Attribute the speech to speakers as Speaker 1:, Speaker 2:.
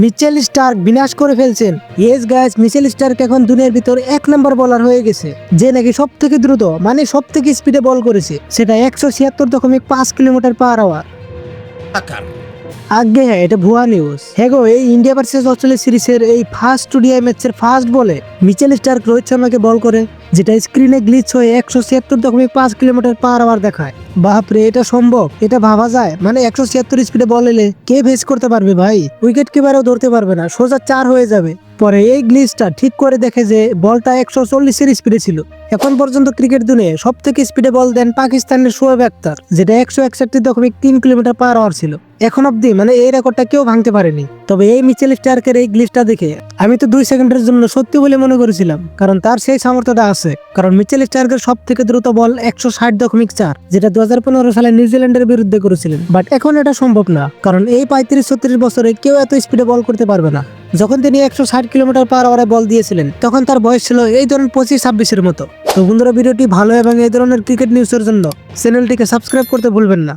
Speaker 1: Mitchell Starc বিনাশ করে ফেলছেন। ইয়েস গাইস মিচেল স্টার্ক এখন দুনিয়ার ভিতর এক নম্বর বলার হয়ে গেছে, যে নাকি সব থেকে দ্রুত মানে সব থেকে স্পিডে বল করেছে। সেটা একশো ছিয়াত্তর দশমিক পাঁচ কিলোমিটার পার আওয়ার আগে হ্যাঁ এটা ভুয়া নিউজ হ্যাঁ গো, এই ইন্ডিয়া ভার্সেস অস্ট্রেলিয়া সিরিজের এই ফার্স্ট টুডিয়া ম্যাচের ফার্স্ট বলে মিচেল স্টার্ক রোহিত শর্মাকে বল করে, যেটা স্ক্রিনে গ্লিচ হয়ে একশো ছিয়াত্তর দশমিক পাঁচ কিলোমিটার পার আওয়ার দেখায়। বাপরে, এটা সম্ভব? এটা ভাবা যায়? মানে একশো ছিয়াত্তর স্পিডে বল এলে কে ফেস করতে পারবে ভাই? উইকেট কিপারও ধরতে পারবে না, সোজা চার হয়ে যাবে। পরে এই গ্লিচটা ঠিক করে দেখে যে বলটা একশো চল্লিশের স্পিডে ছিল। এখন পর্যন্ত ক্রিকেট দুনিয়ায় সব থেকে স্পিডে বল দেন পাকিস্তানের শোয়েব আক্তার যেটা একশো একষট্টি দশমিক তিন কিলোমিটার পার আওয়ার ছিল। এখন অব্দি মানে এই রেকর্ডটা কেউ ভাঙতে পারেনি। তবে এই মিচেল স্টার্কের এই গ্লিচটা দেখে আমি তো দুই সেকেন্ডের জন্য সত্যি বলে মনে করেছিলাম, কারণ তার সেই সামর্থ্যটা আছে। কারণ মিচেল স্টার্কের সব থেকে দ্রুত বল একশো ষাট দশমিক চার, যেটা দু হাজার পনেরো সালে নিউজিল্যান্ডের বিরুদ্ধে করেছিলেন। বাট এখন এটা সম্ভব না, কারণ এই পঁয়ত্রিশ ছত্রিশ বছরে কেউ এত স্পিডে বল করতে পারবে না। যখন তিনি একশো ষাট কিলোমিটার পার আওয়ারে বল দিয়েছিলেন, তখন তার বয়স ছিল এই ধরনের পঁচিশ ছাব্বিশের মতো। তো বন্ধুরা, ভিডিওটি ভালো এবং এই ধরনের ক্রিকেট নিউজের জন্য চ্যানেলটিকে সাবস্ক্রাইব করতে ভুলবেন না।